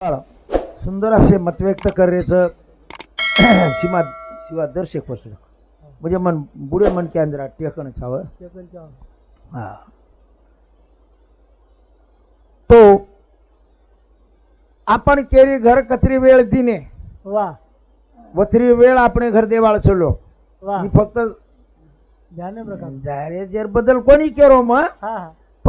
सुंदर असे मत व्यक्त करण्याचं सीमा शिवा दर्शक वस्तू म्हणजे मन बुडे मन केंद्र टेकन हा. तो आपण केरी घर कत्री वेळ दिने. वा. वथरी वेळ आपण घर देवाळ चलो मी फक्त जारेजरबद्दल कोणी केरो मग?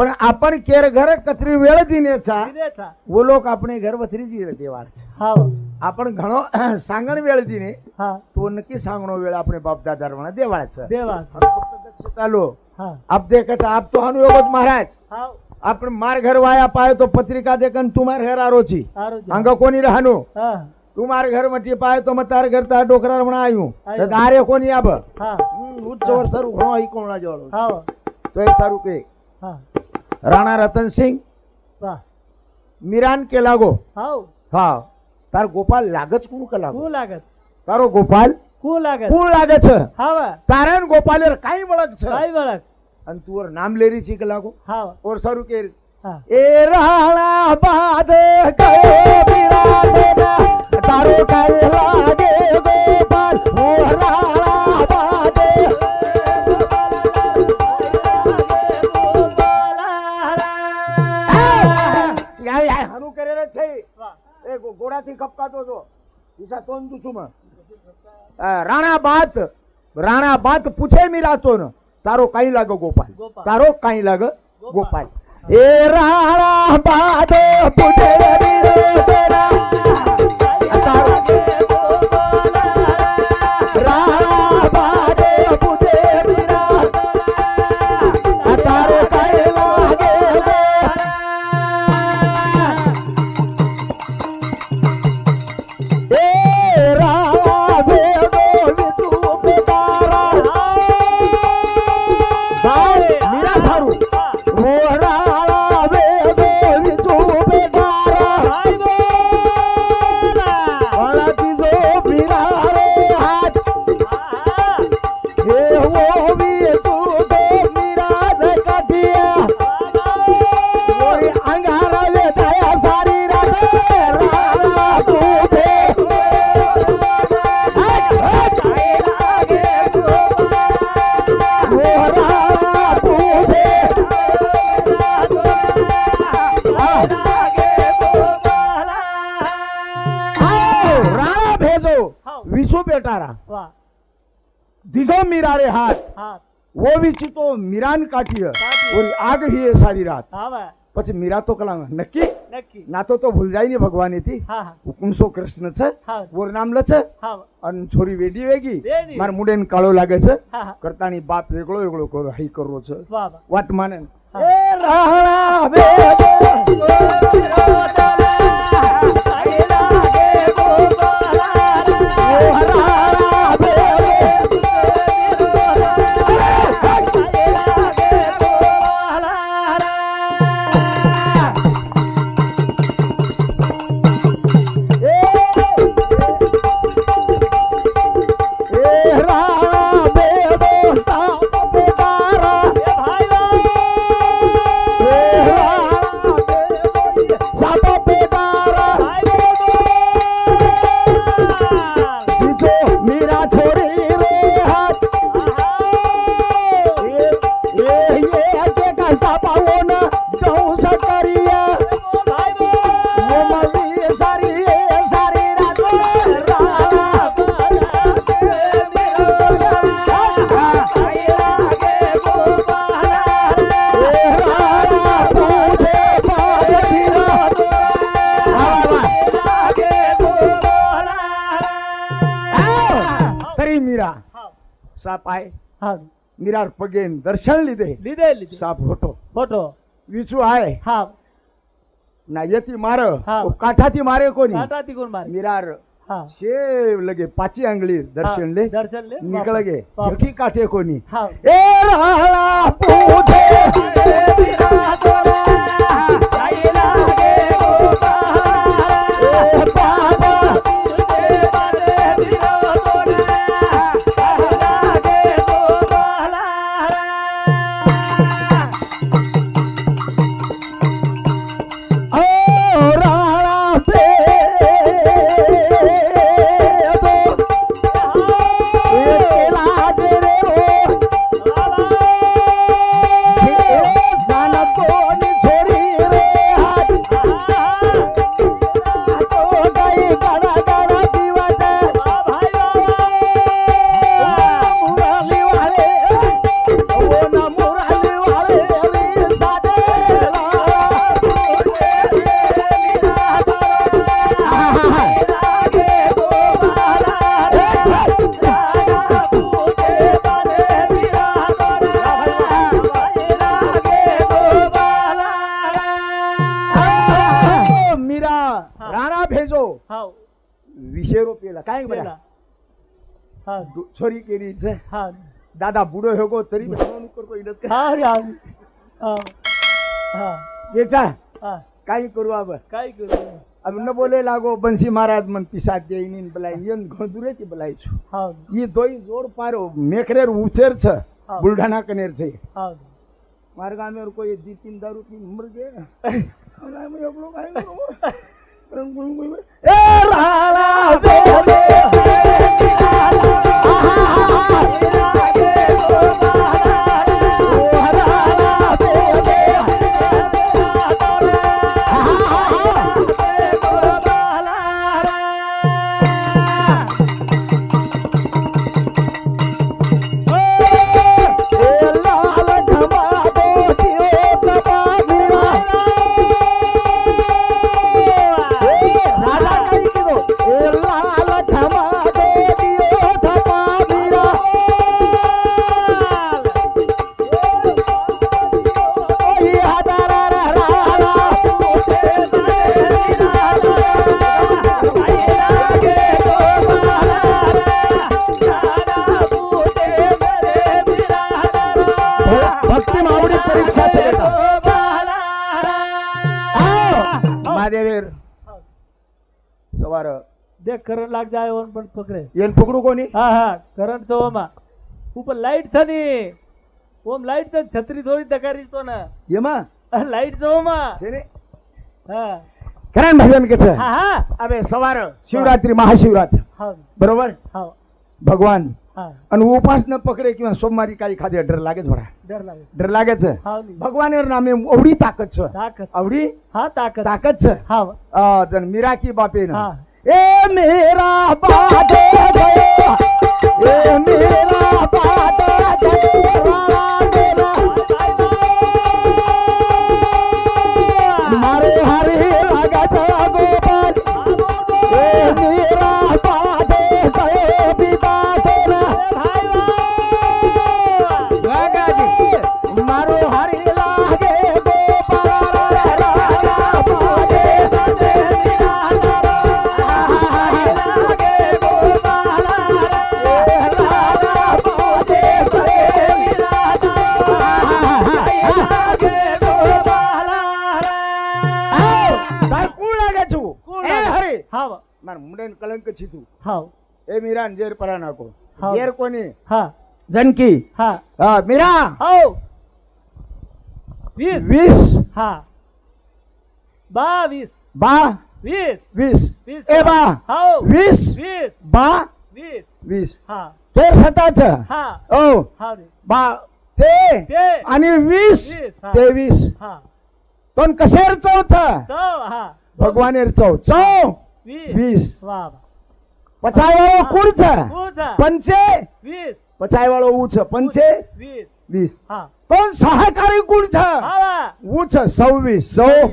हा हा पण आपण केर घर कत्री वेळ दिनेचा दिनेचा वो लोक आपण घर वथरी दिले देवाळ हा आपण घणो सांगण वेळ दिने हा तो नक्की सांगणो वेळ आपण बापदादा म्हणा देवाळाचं देवा आपण फक्त दक्ष चालू हा आप देखत आप तो अनुयोगत महाराज हा आपण मार घर वाया पाय तो पत्रिका देखन तुम्हार घर आरोची आरोग्य अंग कोणी राहनो हा तुम्हार घर मटी पाय तो मतार घर ता डोकरार म्हणा आयु आयु. तर आरे कोणी आब हा उच्चवर सर घणो आई तो सारू राणा रतन सिंग मिरान के लागो. हाव. हा. तार गोपाल लागच कोण का लागो? कू लागत. तारो गोपाल? कू लागत. कोण लागच हा वा तारण गोपालेर काही वळख छ? काय बळक आणि तुवर नाम लेरी चिक लागो हा. और सारू એ ગો- ગોળાથી કપકાતો હતો ઈસા તોન તું છું રાણા બાત રાણા બાત પૂછે મીરાતો ન તારો કાઈ લાગે ગોપાલ ગોપાલ. તારો કાઈ લાગે ગોપાલ. ગોપાલ એ રાણા બાત પૂછે મીરાતો विसू पेटारा वा दिजो मीरा रे हाथ हा वो विची तो मीरान काठिय काठी. और आग ही है सारी रात हा वा પછી મીરા તો કલા નક્કી नक्की ના તો તો ભૂલ જાય ને ભગવાન થી हा हा હુકુમસો કૃષ્ણ છે हा ઓર નામ લછ हा અને છોરી વેડી વેગી વેડી. માર મુડે કાળો લાગે છે हा हा કરતાની બાપ વેગળો વેગળો કરો હાઈ કરવો છે वा वा વાત માને હા. એ રાણા બે ઓ મીરા પગે દર્શન લીધે લીધે લીધે સાપ હોટો ફોટો વિચુ આય હા ના યથી મારે હા. તો કાંઠાથી મારે કોની કાંટાથી કોણ મારે મીરાર હા છે લગે પાછી આંગળી દર્શન હા, લે દર્શન લે નીકળ ગે બાપ. યથી हा दादा बुडो हो गो तरी करतो काय. हा रे हा. हा. बेटा हा. काही करू अब? काय करू? अब न बोले लागो बंसी महाराज मन पिसाद देईन बलाई येन घोदुरे ती बलाई छु. हा. ये दोई जोड पारो मेखरेर उचेर छ हा. बुलढाणा कनेर छ हा. मार्गा में कोई दी तीन दारू पी मर गए मैं मैं अब लोग आए करो रंग गुंग गुंग ए राला बोले देख करंट लाग जाए वन पण पकड़े. येन पकडू कोणी? हा हा करंट तो ओमा ऊपर लाइट था नी ओम लाइट था छतरी थोड़ी दकारी तो ना. येमा लाइट तो ओमा तेरे हा. करण भजन के छ हा हा. अबे सवार. शिवरात्री महाशिवरात्र. हा. बरोबर? हा. भगवान. हा. आणि उपास न पकडे किंवा सोमवारी काही खादे डर लागेच बरा डर लागे डर लागेच. हा नी. भगवानेर नामे एवढी ताकद छ. ताकत एवढी हा ताकत ताकद छ. हा. अ, जन मीरा की बापे ना हा ए मेरा बादे गया ए मेरा बादे येर कोणी? हा. जनकी. हा. मीरा. हो. वीस. वीस. हा. बावीस बा. वीस. वीस. वीस. ए बा. हो. वीस. वीस. बा. वीस. वीस. हा. तेर सताच हा. ओ. हा बा. ते. आणि वीस. तेवीस हा. पण कसेर चौथ? चव हा. भगवानेर चौ. चौ. वीस. वीस. वा. પચાય વાળો કુળ છે. પંચે? પચાય વાળો ઉ પંચે? વીસ. પણ સહકારી કુળ છે? ઉ છે? સૌ?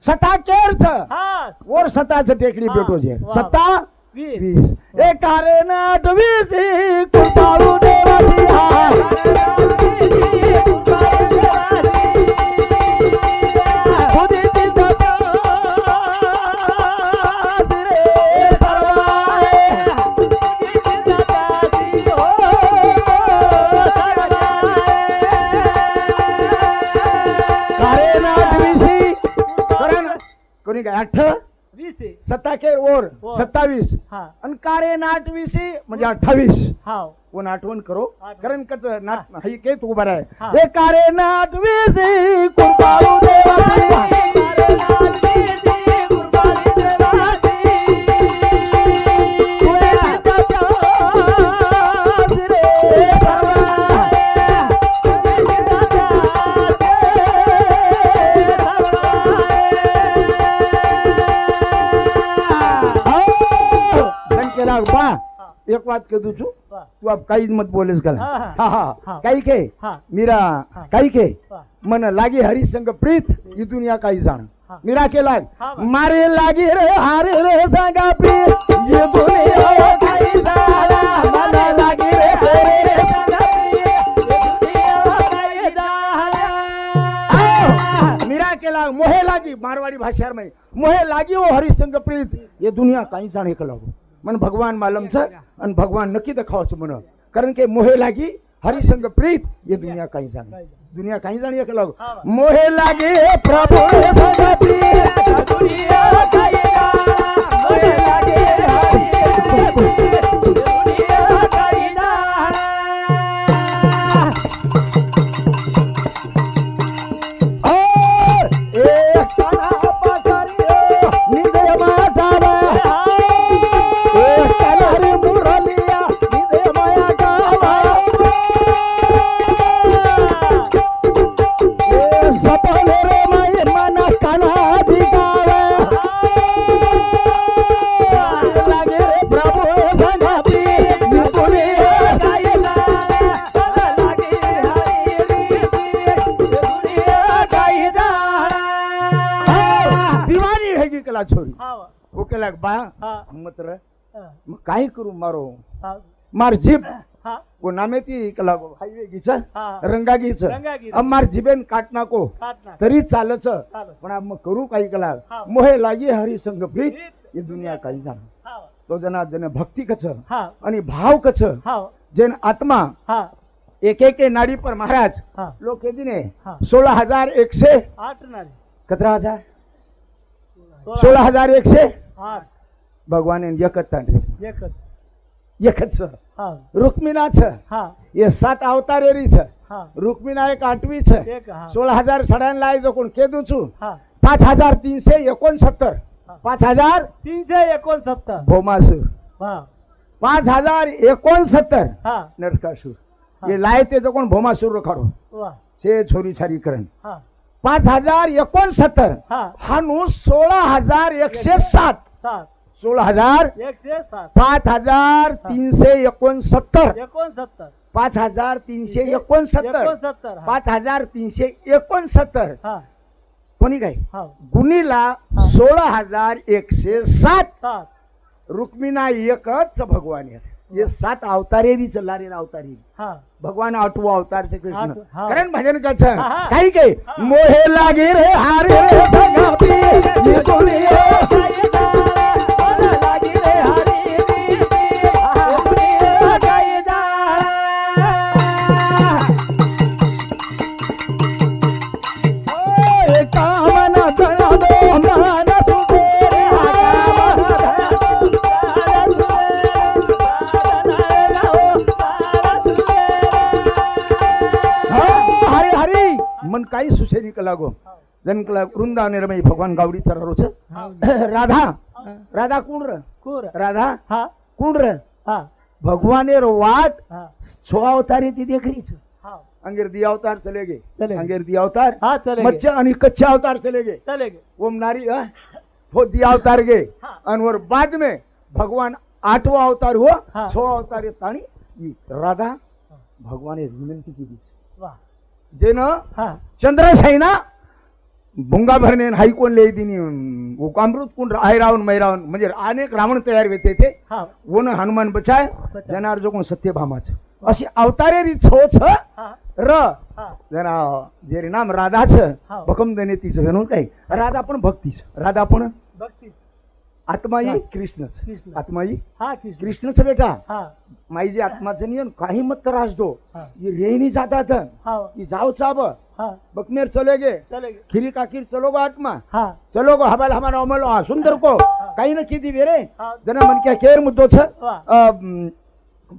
સત્તા કેર છે? ઓર સત્તા છે ટેકડી બેઠો છે. સત્તા? વીસ. એ કારણ અટવીસી કૃપાળુ દેવાથી હા काय? अठ्ठ वीस आहे. सत्ता केर ओर ओर. सत्तावीस. हा. आणि कारे नाट वीसी म्हणजे अठ्ठावीस. हाव. कोण आठवण करो. आठवण. कारण कच नाट हाई के तू उभा आहे हा. हे कारे नाट वीसी कृपाळू देवाची વાહ વાહ એક વાત કીધું છું તું આપ કઈ મત બોલેસ ગલા હા હા કઈ કે મીરા કઈ કે મને લાગી હરિસંગ પ્રીત ઈ દુનિયા કઈ જાણ મીરા કે લાગ મારે લાગી રે હારે રે સંગા પ્રીત ઈ દુનિયા કઈ જાણ મને લાગી રે હારે રે સંગા પ્રીત મીરા કે લાગ મોહે લાગી મારવાડી ભાષામાં મોહે લાગી ઓ હરિસંગ પ્રીત એ દુનિયા કઈ જાણ એકલાવું मन भगवान मालम छ अनि भगवान नक्की देखाउँछ मन। कारण के मोहे लागि हरिसँग प्रीत यो दुनियाँ कहीँ जाने। दुनियाँ कहीँ जाने एक लग मोहे लागि प्रभु કાઈ કરું મારો માર જીભ કો નામેથી કલા હાઈવે ગી છે રંગાગી છે રંગાગી. અમાર જીબેન કાટ નાખો તરી ચાલે છે ચાલે. પણ આમ કરું કાઈ કલા હા. મોહે લાગી હરિસંગ પ્રીત એ દુનિયા કાઈ જાણ તો જના જેને ભક્તિ કછ અને ભાવ કછ જેન આત્મા એક એક નાડી પર મહારાજ लोग कहते ने हाँ। सोलह हजार एक से कतरा हजार सोलह हजार एक से भगवान एकत तांड्री एकच एकच छ हा. छ हा. ये सात अवतारेरी छ हा एक आठवी छ सोळा हजार सड्यांना लाय जो कोण केदूचू. छू पाच हजार तीनशे एकोणसत्तर. पाच हजार तीनशे एकोणसत्तर. भोमासूर. हा. पाच हजार एकोणसत्तर. हा. नरकासूर. ये लाय ते जो कोण भोमासूर रखाडो से छोरी छारी करण पाच हजार एकोणसत्तर. हा. नु सोळा हजार एकशे सात. सोळा हजार एकशे पाच हजार तीनशे एकोणसत्तर. एकोणसत्तर. पाच हजार तीनशे एकोणसत्तर. पाच हजार तीनशे एकोणसत्तर. कोणी काय गुणीला सोळा हजार एकशे सात. रुक्मिणा एकच भगवान एक. हे सात अवतारेरी चलणारे अवतारे. हा. भगवान आठवा अवतारचे कृष्ण. कारण भजन कस? काही काही. मोहे लागे रे हारे સુશેરી કલાગો જન કલા વૃંદા અને રમઈ ભગવાન ગાવડી ચરારો છે રાધા રાધા કુણ ર કુર રાધા હા કુણ ર હા ભગવાને રો વાત હા છ અવતારી થી દેખરી છે હા अंगेर दिया अवतार चले गए चले गए। अंगेर दिया अवतार हाँ, चले गए। मच्छा आणि कच्चे अवतार चले गए चले गए ओम नारी हाँ, वो दिया अवतार गए हाँ। और वो बाद में भगवान आठवा अवतार हुआ हाँ। छो अवतार ये ताणी ये राधा भगवाने विनंती केली वा जेन चंद्रशाहीना भुंगा भरणे हाई कोण लई दिनी अमृत रावण मै रावण म्हणजे अनेक रावण तयार होते ते वन हनुमान बचाय. जनार जो कोण सत्यभामाच. अशी अवतारेरी छो छ र. जरा जे नाम राधा छ हा. भकम देणे तिचं वेणून काय राधा पण भक्तीच. राधा पण भक्ती आत्माई. कृष्णच. कृष्ण. आत्माई कृष्ण. कृष्णच बेटा. हा माई जे आत्माचं नियन काही मत त्रास दो हा. ये रेहनी जातात हा. ये जाओ चाब. हा. बकमेर चले गए खिरी काकीर चलो गो आत्मा. हा. चलो गो हबाल हमारा अमलो हा सुंदर को. काही न किती वेरे. हा. जना मन क्या केर मुद्दो छ.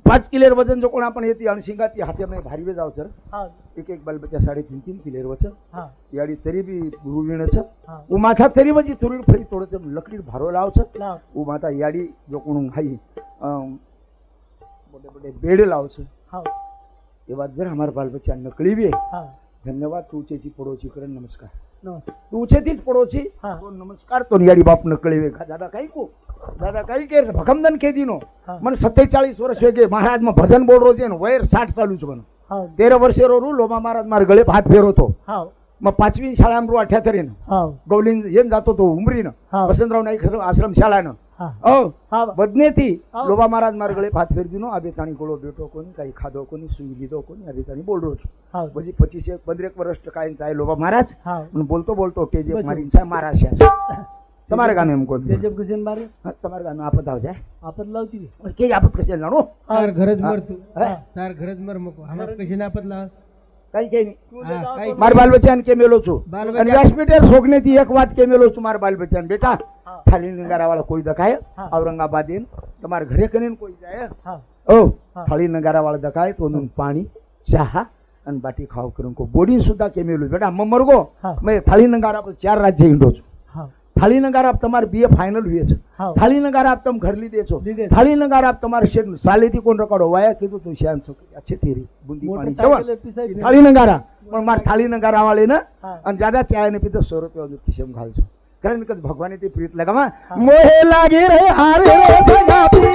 पाच किलेर वजन जो कोण आपण येते आणि शिंगाती हाते मध्ये भारी वे जाव सर. हा. एक एक बालबच्चा साडे तीन तीन किलेर वच हा. याडी तरी बी रुवीणच हा. उ माथा तरी म्हणजे तुरी फरी थोडं लकडी भारो लावच लाव. उ माता याडी जो कोण हाई बड़े बड़े पेड़ लाओ छे हाँ. ये बात जर हमारे बाल बच्चा नकली भी है हाँ. धन्यवाद तू चेची पड़ोसी करण नमस्कार. तू चेतीच पड़ोसी हाँ. तो नमस्कार तो नियाडी बाप नकली वे दादा काही को? दादा काही के? भकमदन के दिनो. हाँ. मन सत्तेचाळीस वर्ष वेगे महाराज मग भजन बोर्ड रोजे वयर साठ चालू छ मन हाँ. हो. तेरा वर्षे रोरू लोमा महाराज मार गळे हात फेरवतो हाँ. हो. मग पाचवी शाळा रू अठ्याहत्तरीनं हो. गवलीन येऊन जातो तो उमरीनं. वसंतराव नाईक आश्रम शाळानं બદનેથી આવો. લોબા મહારાજ મારા ગળે હાથ ફેરવી દીનો આ બેતાણી ગોળો બેઠો કોની કઈ ખાધો કોની સુઈ લીધો કોની આ બેતાણી બોલરો છું હા પછી પચીસ એક પંદરેક વર્ષ ટકાઈને ચાહે લોબા મહારાજ હા અને બોલતો બોલતો ટેજે બસ. મારી ઈચ્છા મારા છે તમારે ગામે એમ કોઈ તેજબ કુશન બારે હા, તમારા ગામે આપત આવજે આપત લાવતી કે આપત કશે લાણો તાર ઘર જ હા. મરતું હે? તાર ઘર જ મર મૂકો અમારે કશી ના પતલા મારા બાલ બચ્ચાને કે મેલો છું? અને બચ્ચા- વ્યાસપીઠે સોગનેથી એક વાત કે મેલો છું મારા બાલ બચ્ચાને બેટા. થાળી નગારા વાળા કોઈ દખાય. ઔરંગાબાદ તમારા ઘરે કરીને કોઈ જાય? ઓ. થાળી નગારા વાળા દખાય તો પાણી ચા અને બાટી ખાવ કરું બોડી સુધા કેમેલું બેટા મરગો મેં થાળી નગારા પર ચાર રાજ્ય ઈંડો છું. થાળી નગાર આપ તમારે બીએ ફાઇનલ હુએ છે. થાળી નગાર આપ તમે ઘર લીધે છો. છે. થાળી નગાર આપ તમારે શેર સાલેથી કોણ રકાડો વાયા કીધું તું શ્યામ છો અચ્છે તેરી બુંદી પાણી. જવા. થાળી નગારા પણ મારે થાળી નગારા વાળે ને. અને જાદા ચાય ને પીધો સો રૂપિયા દૂધ ખિસ્સામાં ઘાલજો કારણ કે ભગવાન તે પ્રીત લગાવા મોહે લાગી રે હારે રે ભગાપી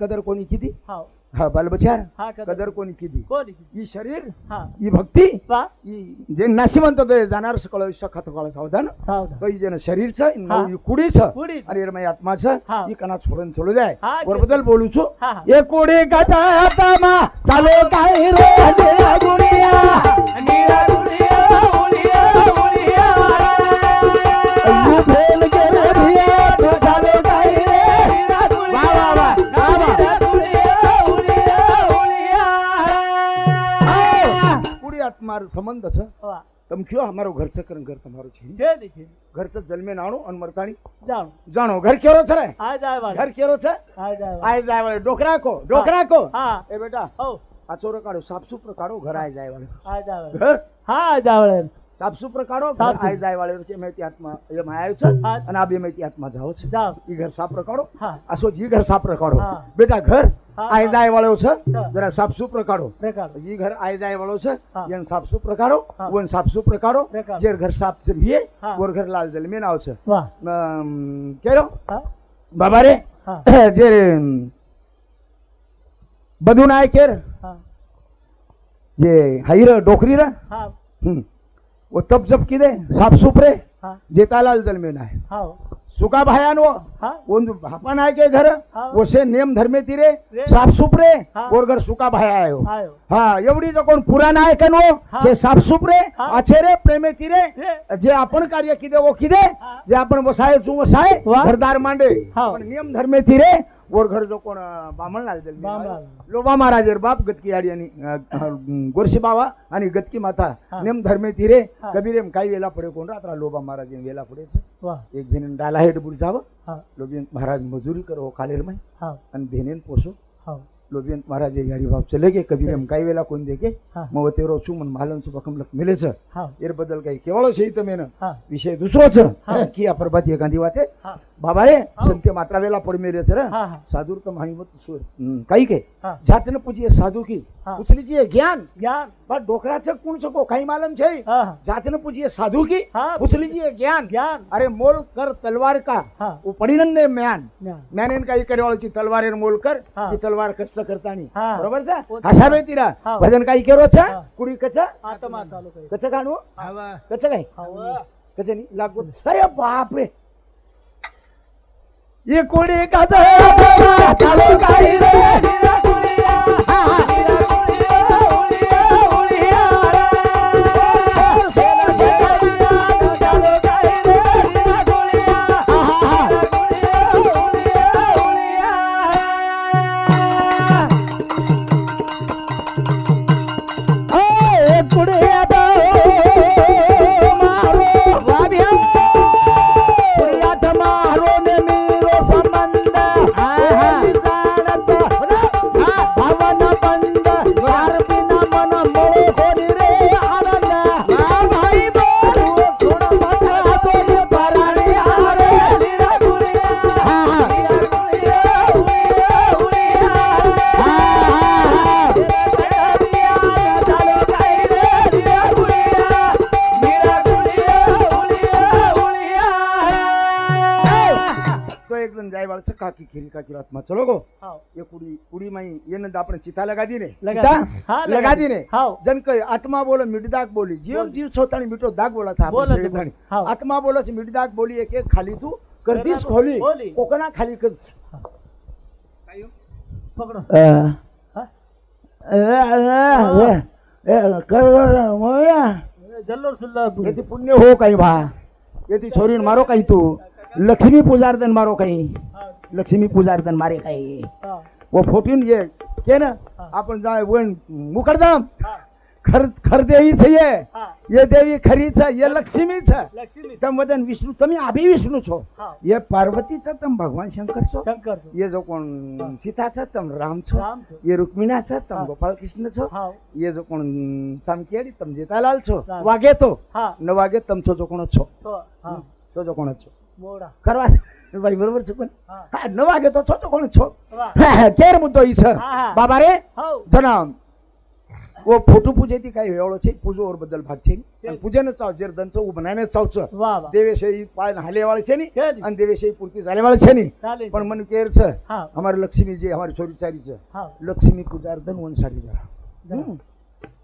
कदर कोणी किती? हा हा बालबचार हा, कदर. कोणी किती? ही शरीर? हा. ही भक्ती? पा ही जे नाशी म्हणतो ते जाणार सकळ सखत कळ सावधान. सावधान. काही कुडीच आणि रमाई ही. कणा सोडून सोडू द्याय. हा, बद्दल बोलूचो हा, हा. चालो काय हमारा संबंध छ तुम क्यों हमारो घर से करन घर तुम्हारो छी जे देखिए घर से जल में नाणो अन मरताणी जानो जानो घर केरो छ रे आ जाय वाले घर केरो छ आ जाय वाले आ जाय वाले डोकरा को डोकरा को हां ए बेटा हो આ ચોરો કાઢો સાફ સુપર કાઢો ઘર આ જાય વાળો આ જાવે ઘર હા આ જાવે સાફ સુપર કાઢો સાફ આઈ જાય વાળે છે મેં આત્મા એમ આવ્યો છે અને આ બે મેં આત્મા જાઓ છે ઈ ઘર સાફ કાઢો આ સો જી ઘર સાફ કાઢો બેટા ઘર આઈ જાય વાળો છે જરા સાફ સુપર કાઢો ઈ ઘર આઈ જાય વાળો છે એને સાફ કાઢો ઓન સાફ કાઢો જે ઘર સાફ છે બીએ ઓર ઘર લાલ જલ મેં આવ છે કેરો બાબા રે જે બધું નાય કેર જે હાઈર ડોકરી રા હા હમ वो तब जब किदे? साफ सुपरे हाँ। जेतालाल जन्मेला आहे सुका भायान वो? हा। उन भापन आहे के घर? हा. वो धर्मे तिरे? रे. और घर सुका भाया आयो हो। हा। एवढी जो कोण पुराण आहे कन वो? जे साफ सुपरे रे आचेरे प्रेमे तिरे? जे आपण कार्य किदे वो किदे? जे आपण वसाय चू वसाय हा. घरदार मांडे। हा. पण नियम धर्मे तिरे गोरघर जो कोण बामण लोबा महाराजेर बाप गतकी आडी आणि गोरशी बाबा आणि गतकी माता. नेम धर्मे तिरे कबीरेम काही वेला पुढे कोण राहत लोबा महाराज वेला पुढे एक भेनेन डाला हेड बुड जावं. लोबी महाराज मजुरी करो खालेर मी आणि भेनेन पोसो. लोबियन महाराज यारी बाप चले गे कभी हम काही वेळेला कोण देखे मग ते रोचू मन महालांचं बकम लक मिलेच. एर बदल काही केवळ शहीत मेन. विषय दुसरोच. की अप्रभात एखादी वाते? बाबा रे संत मात्रा वेळेला पड मेरेच र. साधूर तर माहिमत काही काय जातन पूजी साधू की. उचलीची ज्ञान. ज्ञान. डोकरा डोकराचं कुण सको? काही मालम छे. जातन पूजी साधू की. उचलीची ज्ञान. ज्ञान. अरे मोल कर तलवार का. वो पडिनंदे म्यान. म्यानेन काही करेवाळ की तलवार मोल कर. की तलवार कर च करता हा. बरोबर जा हा शाबे तिरा भजन काही केरो छ कुडी कच? कच काढू कच काय? कच नाही लागू. अरे बापरे. ये कुडी कच चालू काही की खेल का चलो गो हाँ। ये कुड़ी कुड़ी माई ये नंद आपने चिता लगा दी ने लगा हाँ, लगा दी ने हाँ। जन कहे आत्मा बोलो मिट दाग बोली जीव जीव छोता मिटो दाग बोला था बोला ते शेळीधाणी. आत्मा बोलो मिट दाग बोली एक एक खाली तू गर्दीस गर्दा खोली खोली. खाली कर पकडो जल्लोर सुल्ला येथे पुण्य हो काही भा येथे छोरीन मारो काही तू लक्ष्मी पूजार्दन मारो काही લક્ષ્મી પૂજાર્દન મારે કઈ હા वो फोटून ये के ना हाँ. आपण जाय वन मुकरदम હા खर खर देवी છે ये હા ये देवी खरी છે ये लक्ष्मी છે લક્ષ્મી તમ વદન વિષ્ણુ તમે આભી વિષ્ણુ છો હા ये પાર્વતી છે તમ ભગવાન શંકર છો શંકર છો. ये जो कोण हाँ. सीता છે તમ રામ છો રામ છો. ये रुक्मिणा છે તમ हाँ. ગોપાલ કૃષ્ણ છો હાવ ये जो कोण સામકેડી તમ જેતાલાલ છો રામ. વાગે તો હા ન વાગે તમ છો જો કોણ છો તો હા છો જો કોણ છો મોડા કરવા ભાઈ બરોબર છે પણ હા ન વાગે તો છો તો કોણ છો કેર મુદ્દો ઈ સર બાબા રે જનામ वो फोटो पूजेची काही वेळ छे? पूजोवर बद्दल भाग छे. पूजेनं चावचेर दंच उभनाने चावच देवेशाही पाय हलेवाळ छे नी आणि देवेशाही पूर्ती झालेवाळ छे नी. पण मन केरच हमारे लक्ष्मी जी हमारी छोरी सारीच लक्ष्मी पूजार दन वन साडी धरा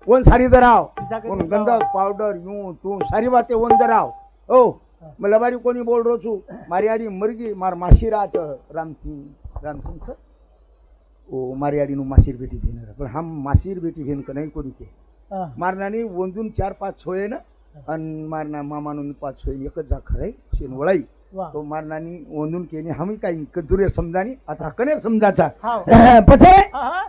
वन साडी धराव. वन गंध पावडर यू तू सारी बाते वन धराव. ओ ધરાવ. ગંધક પાવડર યું તું સારી વાતે વન ધરાવ ઓ હા. મને લબારી કોની બોલ રહ્યો છું મારી આડી મરગી માર માસી રાત રામસિંહ રામસિંહ સર ઓ મારી આડીનું માસીર બેટી ભેન પણ હમ માસીર બેટી ભેન કે નહીં કોની કે હા મારનાની વંજુન ચાર પાંચ છોય ને અને મારના મામાનું પાંચ છોય એક જ જા ખરાઈ છે ને વળાઈ વાહ તો મારનાની વંજુન કે ની હમી કાઈ કદુરે સમજાની અથવા કને સમજાચા હાવ પછી હા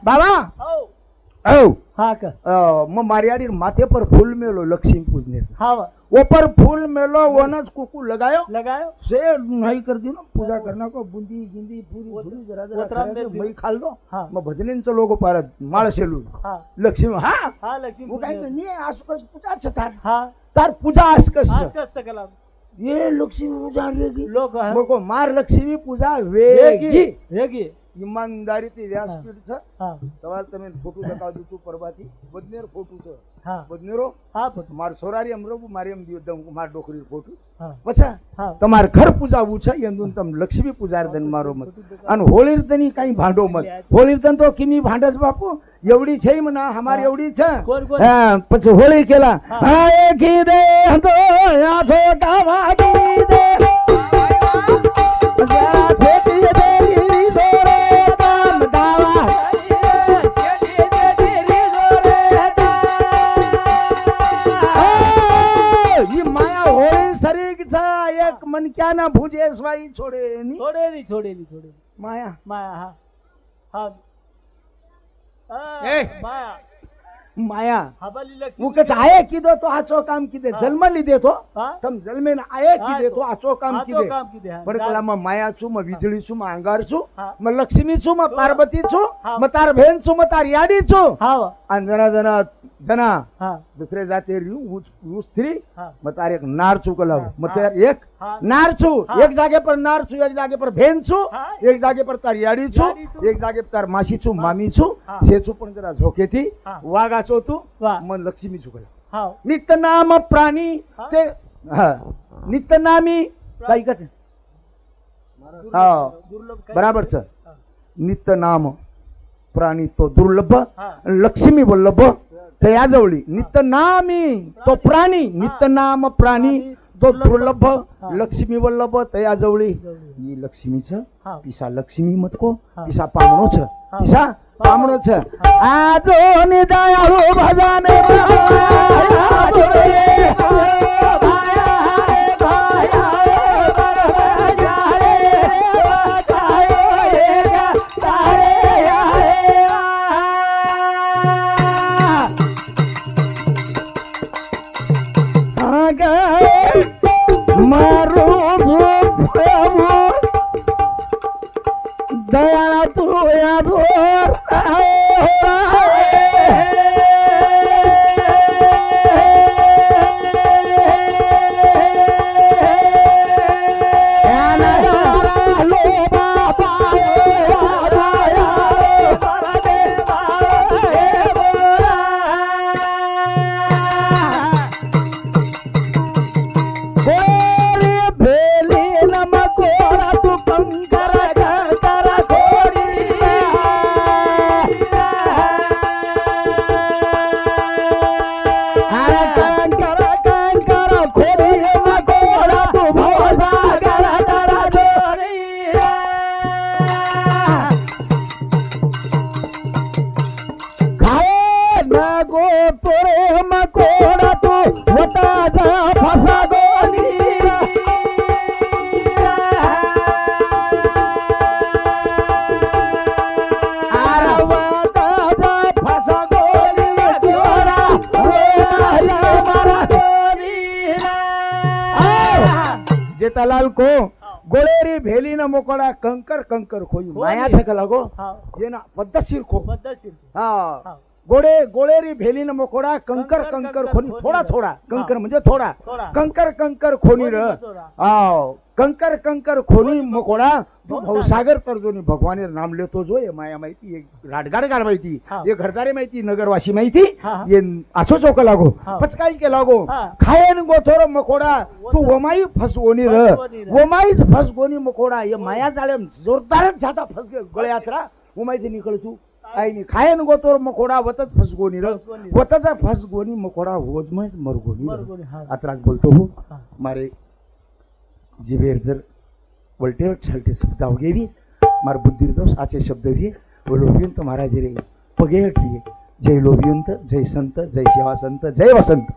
औ। हाँ का? अ, म मारियाड़ी रे माथे पर फूल मेलो लक्ष्मी पूजने से हाँ ऊपर फूल मेलो वनज कुकू लगायो. लगायो. से नहीं कर दी ना पूजा करना को बूंदी गिंदी पूरी पूरी जरा जरा में मई खाल दो हाँ. मग से लोक पारत माळ शेलू हा. लक्ष्मी हा? हा लक्ष्मी वो काय पूजन. नाही आसपास पूजा छ तार हा. तार पूजा आसकस ये लक्ष्मी पूजा वेगी. लोक हा, मग मार लक्ष्मी पूजा वेगी. वेगी वेगी. ઈમાનદારી થી વ્યાસપીઠ છે હા સવાલ તમે ફોટો બતાવ દીધું પરવાથી બદનેર ફોટું છે હા બદનેરો હા પુત્ર. માર સોરારી અમરબુ મારી એમ દીધું માર ડોકરી ફોટું હા પછી હા તમારે ઘર પૂજાવું છે એનું તમે લક્ષ્મી પૂજાર્દન મારો મત અને હોળીર્દની કઈ ભાંડો મત હોળીર્દન તો કિમી ભાંડસ બાપુ એવડી છે મના અમાર હા. એવડી છે કોણ કોણ હા, પછી હોળી કેલા હા. હા એ કીધે તો આ છોટા વાગી દે એક ના ભૂજે સ્વાઈ છોડે ની છોડેલી છોડેલી છોડેલી. માયા. માયા હા. હા. એ. માયા. માયા. હું કે આયે કીધો તો આછો કામ કીધે. જન્મ લીધે તો? તમ જન્મે આયે કીધે તો. આછો કામ આ કીધે. પેલામાં માયા છું માં વીજળી છું માં અંગાર છું. માં લક્ષ્મી છું માં પાર્વતી છું. માં તાર બહેન છું માં તાર યાડી છું. હા. અને જરા જણા दना दुसरे जाते ऊस मग तार एक नारचू कलव हा. मग तार एक हा. नारचू एक जागे पर नारचू एक जागे पर भेंचू हा. एक जागे पर तार याडीचू याडीचू. एक जागे पर तार माशीचू मामीचू हा. शेचू पण जरा झोकेती हा. वाघाचो तू वा. मग लक्ष्मी कलव हा नितनाम प्राणी हा? ते हा. नितनामी काही कच हो दुर्लभ काही- बराबरच हा. नितनाम प्राणी तो दुर्लभ हा. लक्ष्मी वल्लभ ते याजवळी नित्य नामी तो प्राणी नित्य नाम प्राणी तो दुर्लभ लक्ष्मी वल्लभ ते याजवळी ही लक्ष्मीच पिसा लक्ष्मी मत को हा. पिसा पामणो छ हा. पिसा पामणो छ आजो माया थक लागो ये ना पद्धतशीर खो पद्धतशीर हा. गोडे गोळेरी भेलीन मोकोडा कंकर कंकर, खोनी खोनी थोडा. थोडा. कंकर म्हणजे थोडा. थोडा. कंकर कंकर खोनी र कंकर कंकर खोनी मोकोडा तू बहुत भाऊसागर तर जो भगवाने नाम लेतो जो ये माया माहिती ये राडगाड गाड माहिती. ये घरदारे माहिती नगरवासी माहिती. ये असो चौक लागो. पचकाई के लागो. खायन गोथोर मकोडा तू वमाई फसवोनी र. वमाईच फसगोनी मकोडा ये माया जाळे जोरदारच जाता फस गळ्यात रा वमाईचे निकळ तू नाही खायन गोतोर मकोडा वतच फसगोनी र फसगोनी. वतचा फसगोनी मकोडा होज मरगोनी. अत्राक बोलतो हा. मारे जिबेर जर वलटे छलटे शब्द अवघे हो भी मार बुद्धी दोष आचे शब्द भी व लोभियंत महाराज रे पगे हटली जय लोभियंत जय संत जय शिवासंत जय वसंत।